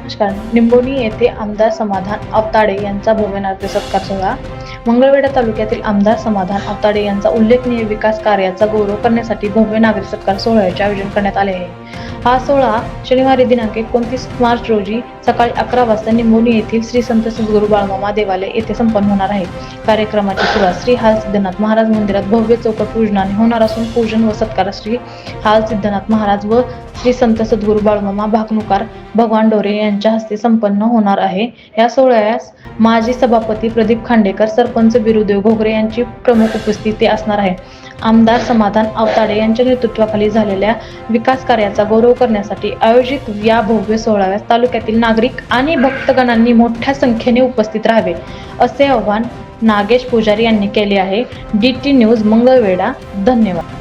नमस्कार. निंबोनी येथे आमदार समाधान अवताडे यांचा भोजनार्थ सत्कार सोहळा. मंगळवेढा तालुक्यातील आमदार समाधान आवताडे यांचा उल्लेखनीय विकास कार्याचा गौरव करण्यासाठी भव्य नागरिक सत्कार सोहळ्याचे आयोजन करण्यात आले आहे. हा सोहळा शनिवारी दिनांक एकोणतीस मार्च रोजी सकाळी अकरा वाजता निंबोनी येथील श्री संत सद्गुरू बाळमामा देवालय येथे संपन्न होणार आहे. कार्यक्रमाची सुरुवात श्री हाल सिद्धनाथ महाराज मंदिरात भव्य चौकट पूजनाने होणार असून पूजन व सत्कार श्री हाल सिद्धनाथ महाराज व श्री संत सद्गुरू बाळमामा भागनुकार भगवान डोरे यांच्या हस्ते संपन्न होणार आहे. या सोहळ्यास माजी सभापती प्रदीप खांडेकर सरपंच बिरुदेव घोगरे यांची प्रमुख उपस्थिती असणार आहे. आमदार समाधान अवताडे यांच्या नेतृत्वाखाली झालेल्या विकास कार्याचा गौरव करण्यासाठी आयोजित या भव्य सोहळ्यास तालुक्यातील नागरिक आणि भक्तगणांनी मोठ्या संख्येने उपस्थित राहावे असे आवाहन नागेश पुजारी यांनी केले आहे. D T news Mangalwedha. धन्यवाद.